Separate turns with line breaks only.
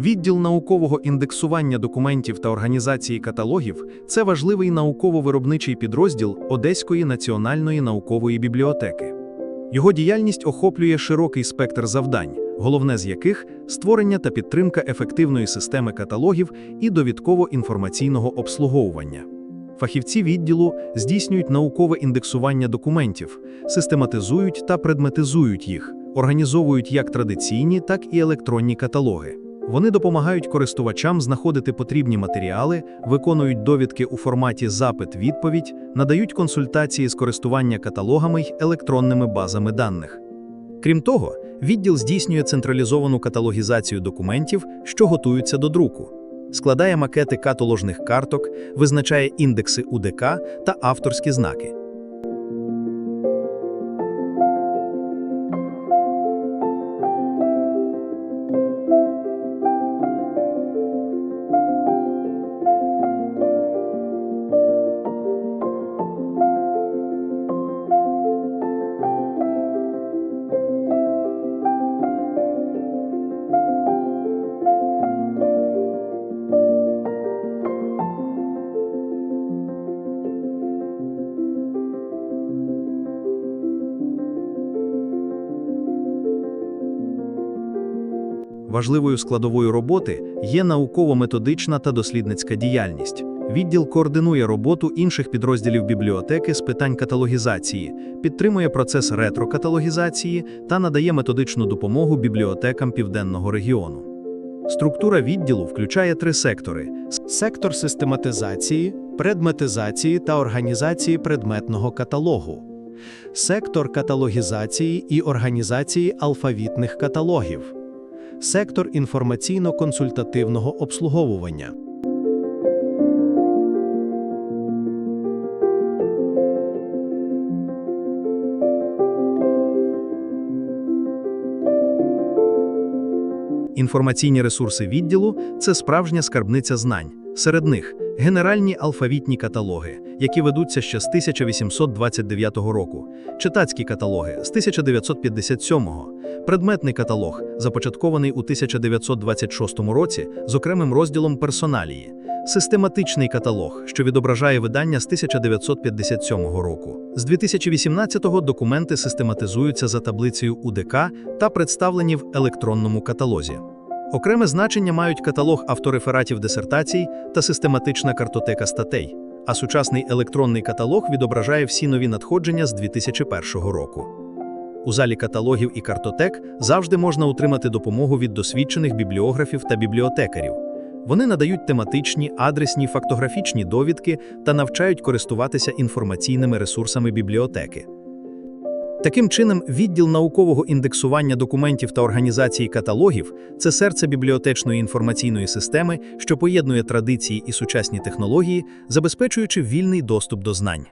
Відділ наукового індексування документів та організації каталогів це важливий науково-виробничий підрозділ Одеської національної наукової бібліотеки. Його діяльність охоплює широкий спектр завдань, головне з яких створення та підтримка ефективної системи каталогів і довідково-інформаційного обслуговування. Фахівці відділу здійснюють наукове індексування документів, систематизують та предметизують їх, організовують як традиційні, так і електронні каталоги. Вони допомагають користувачам знаходити потрібні матеріали, виконують довідки у форматі запит-відповідь, надають консультації з користування каталогами й електронними базами даних. Крім того, відділ здійснює централізовану каталогізацію документів, що готуються до друку, складає макети каталожних карток, визначає індекси УДК та авторські знаки. Важливою складовою роботи є науково-методична та дослідницька діяльність. Відділ координує роботу інших підрозділів бібліотеки з питань каталогізації, підтримує процес ретрокаталогізації та надає методичну допомогу бібліотекам південного регіону. Структура відділу включає три сектори:
Сектор систематизації, предметизації та організації предметного каталогу. Сектор каталогізації і організації алфавітних каталогів. Сектор інформаційно-консультативного обслуговування.
Інформаційні ресурси відділу це справжня скарбниця знань. Серед них генеральні алфавітні каталоги, які ведуться ще з 1829 року, читацькі каталоги з 1957-го, предметний каталог, започаткований у 1926 році з окремим розділом персоналії, систематичний каталог, що відображає видання з 1957 року. З 2018-го документи систематизуються за таблицею УДК та представлені в електронному каталозі. Окреме значення мають каталог авторефератів дисертацій та систематична картотека статей, а сучасний електронний каталог відображає всі нові надходження з 2001 року. У залі каталогів і картотек завжди можна отримати допомогу від досвідчених бібліографів та бібліотекарів. Вони надають тематичні, адресні, фактографічні довідки та навчають користуватися інформаційними ресурсами бібліотеки. Таким чином, відділ наукового індексування документів та організації каталогів це серце бібліотечної інформаційної системи, що поєднує традиції і сучасні технології, забезпечуючи вільний доступ до знань.